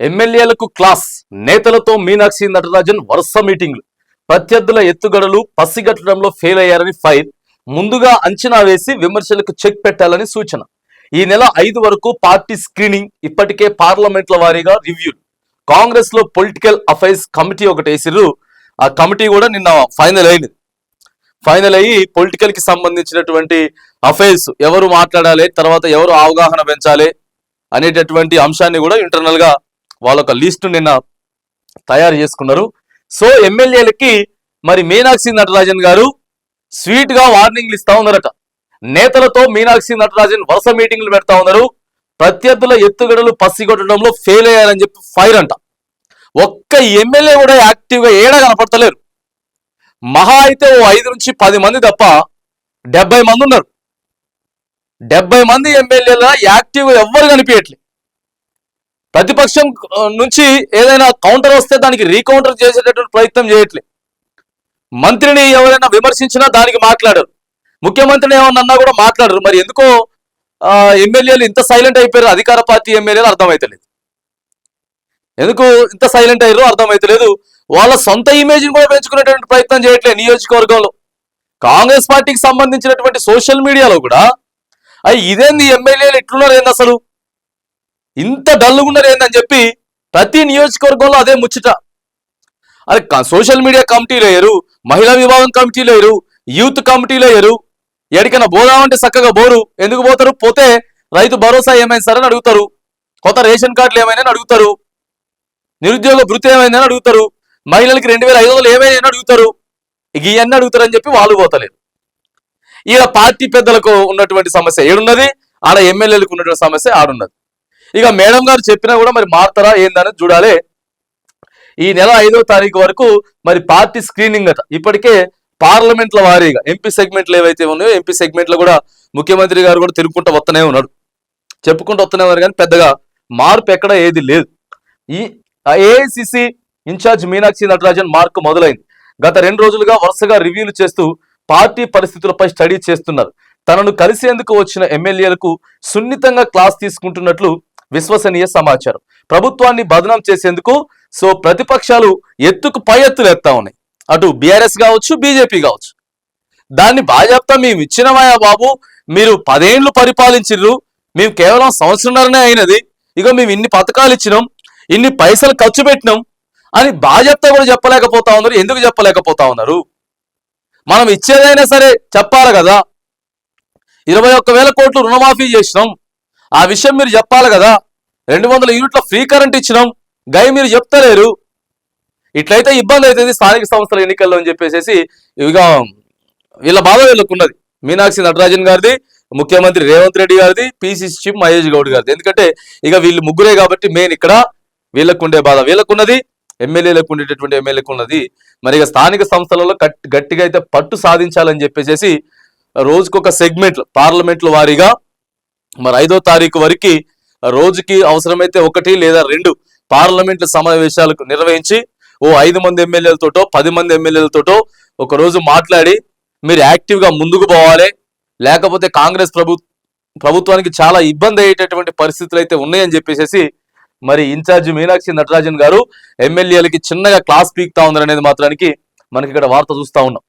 ఎమ్మెల్యేలకు క్లాస్ నేతలతో మీనాక్షి నటరాజన్ వరుస మీటింగ్లు. ప్రత్యర్థుల ఎత్తుగడలు పసిగట్టడంలో ఫెయిల్ అయ్యారని ఫైర్. ముందుగా అంచనా వేసి విమర్శలకు చెక్ పెట్టాలని సూచన. ఈ నెల ఐదు వరకు పార్టీ స్క్రీనింగ్ ఇప్పటికే పార్లమెంట్ల వారీగా రివ్యూలు కాంగ్రెస్లో పొలిటికల్ అఫైర్స్ కమిటీ ఒకటి వేసిర్రు. ఆ కమిటీ కూడా నిన్న ఫైనల్ అయింది. ఫైనల్ అయ్యి పొలిటికల్కి సంబంధించినటువంటి అఫైర్స్ ఎవరు మాట్లాడాలి తర్వాత ఎవరు అవగాహన పెంచాలి అనేటటువంటి అంశాన్ని కూడా ఇంటర్నల్గా వాళ్ళొక లిస్టు నిన్న తయారు చేసుకున్నారు. సో ఎమ్మెల్యేలకి మరి మీనాక్షి నటరాజన్ గారు స్వీట్గా వార్నింగ్లు ఇస్తా ఉన్నారట. నేతలతో మీనాక్షి నటరాజన్ వరుస మీటింగ్లు పెడతా ఉన్నారు. ప్రత్యర్థుల ఎత్తుగడలు పసిగొట్టడంలో ఫెయిల్ అయ్యారని చెప్పి ఫైర్ అంట. ఒక్క ఎమ్మెల్యే కూడా యాక్టివ్గా ఏడా కనపడతలేరు. మహా అయితే ఓ ఐదు నుంచి పది మంది తప్ప డెబ్బై మంది ఉన్నారు. డెబ్బై మంది ఎమ్మెల్యేల యాక్టివ్గా ఎవ్వరు కనిపించట్లే. ప్రతిపక్షం నుంచి ఏదైనా కౌంటర్ వస్తే దానికి రీకౌంటర్ చేసేటటువంటి ప్రయత్నం చేయట్లే. మంత్రిని ఎవరైనా విమర్శించినా దానికి మాట్లాడరు. ముఖ్యమంత్రిని ఏమన్నా అన్నా కూడా మాట్లాడరు. మరి ఎందుకో ఎమ్మెల్యేలు ఇంత సైలెంట్ అయిపోయారు. అధికార పార్టీ ఎమ్మెల్యేలు అర్థమైతలేదు. ఎందుకు ఇంత సైలెంట్ అయ్యారో అర్థమైతలేదు. వాళ్ళ సొంత ఇమేజ్ని కూడా పెంచుకునేటువంటి ప్రయత్నం చేయట్లేదు నియోజకవర్గంలో. కాంగ్రెస్ పార్టీకి సంబంధించినటువంటి సోషల్ మీడియాలో కూడా అయ్యి ఇదేంది ఎమ్మెల్యేలు ఎట్లున్నారు ఏంది అసలు? ఇంత డల్లుగున్నారు ఏందని చెప్పి ప్రతి నియోజకవర్గంలో అదే ముచ్చట. అది సోషల్ మీడియా కమిటీలో వేయరు మహిళా విభాగం కమిటీలో వేయరు యూత్ కమిటీలో వేయరు. ఎడికైనా పోదామంటే చక్కగా బోరు. ఎందుకు పోతారు? పోతే రైతు భరోసా ఏమైంది సరే అని అడుగుతారు. కొత్త రేషన్ కార్డులు ఏమైనా అడుగుతారు. నిరుద్యోగ భృతి ఏమైందని అడుగుతారు. మహిళలకి రెండు వేల ఐదు వందలు ఏమైనా అడుగుతారు. ఇవన్నీ అడుగుతారని చెప్పి వాళ్ళు పోతలేరు. ఈడ పార్టీ పెద్దలకు ఉన్నటువంటి సమస్య ఏడున్నది ఆడ ఎమ్మెల్యేలకు ఉన్నటువంటి సమస్య ఆడున్నది. ఇక మేడం గారు చెప్పినా కూడా మరి మారుతారా ఏందని చూడాలి. ఈ నెల ఐదో తారీఖు వరకు మరి పార్టీ స్క్రీనింగ్ అట. ఇప్పటికే పార్లమెంట్ల వారీగా ఎంపీ సెగ్మెంట్లు ఏవైతే ఉన్నాయో ఎంపీ సెగ్మెంట్లు కూడా ముఖ్యమంత్రి గారు కూడా తిరుగుకుంటూ వస్తూనే ఉన్నాడు. చెప్పుకుంటూ వస్తూనే ఉన్నారు కానీ పెద్దగా మార్పు ఎక్కడ ఏది లేదు. ఈ AICC incharge Meenakshi Natarajan mark మొదలైంది. గత రెండు రోజులుగా వరుసగా రివ్యూలు చేస్తూ పార్టీ పరిస్థితులపై స్టడీ చేస్తున్నారు. తనను కలిసేందుకు వచ్చిన ఎమ్మెల్యేలకు సున్నితంగా క్లాస్ తీసుకుంటున్నట్లు విశ్వసనీయ సమాచారం. ప్రభుత్వాన్ని బదనం చేసేందుకు సో ప్రతిపక్షాలు ఎత్తుకు పై ఎత్తులు ఎత్తా ఉన్నాయి. అటు బీఆర్ఎస్ కావచ్చు బీజేపీ కావచ్చు. దాన్ని బాజాప్తా మేము ఇచ్చినమాయా బాబు? మీరు పదేండ్లు పరిపాలించిర్రు. మేము కేవలం సంవత్సరంన్నరనే అయినది. ఇక మేము ఇన్ని పథకాలు ఇచ్చినాం ఇన్ని పైసలు ఖర్చు పెట్టినాం అని బాధ్యత కూడా చెప్పలేకపోతా ఉన్నారు. ఎందుకు చెప్పలేకపోతా ఉన్నారు? మనం ఇచ్చేదైనా సరే చెప్పాలి కదా. ఇరవై ఒక్క వేల కోట్లు రుణమాఫీ చేసినాం. ఆ విషయం మీరు చెప్పాలి కదా. రెండు వందల యూనిట్ల ఫ్రీ కరెంట్ ఇచ్చినాం. గై మీరు చెప్తలేరు. ఇట్లయితే ఇబ్బంది అవుతుంది స్థానిక సంస్థల ఎన్నికల్లో అని చెప్పేసి ఇక వీళ్ళ బాధ వీళ్ళకున్నది. మీనాక్షి నటరాజన్ గారిది ముఖ్యమంత్రి రేవంత్ రెడ్డి గారిది పిసిసి చీఫ్ మహేష్ గౌడ్ గారిది. ఎందుకంటే ఇక వీళ్ళు ముగ్గురే కాబట్టి మెయిన్ ఇక్కడ వీళ్ళకు ఉండే బాధ వీళ్ళకున్నది ఎమ్మెల్యేలకు ఉండేటటువంటి ఎమ్మెల్యేలకు ఉన్నది మరి ఇక స్థానిక సంస్థలలో గట్టిగా అయితే పట్టు సాధించాలని చెప్పేసి రోజుకొక సెగ్మెంట్లు పార్లమెంట్ల వారీగా మరి ఐదో తారీఖు వరకు రోజుకి అవసరమైతే ఒకటి లేదా రెండు పార్లమెంట్ల సమావేశాలకు నిర్వహించి ఓ ఐదు మంది ఎమ్మెల్యేలతోటో పది మంది ఎమ్మెల్యేలతోటో ఒకరోజు మాట్లాడి మీరు యాక్టివ్గా ముందుకు పోవాలి. లేకపోతే కాంగ్రెస్ ప్రభు ప్రభుత్వానికి చాలా ఇబ్బంది అయ్యేటటువంటి పరిస్థితులు అయితే ఉన్నాయని చెప్పేసి మరి ఇన్ఛార్జి మీనాక్షి నటరాజన్ గారు ఎమ్మెల్యేలకి చిన్నగా క్లాస్ పీక్తా ఉన్నారనేది మాత్రానికి మనకి ఇక్కడ వార్త చూస్తూ ఉన్నాం.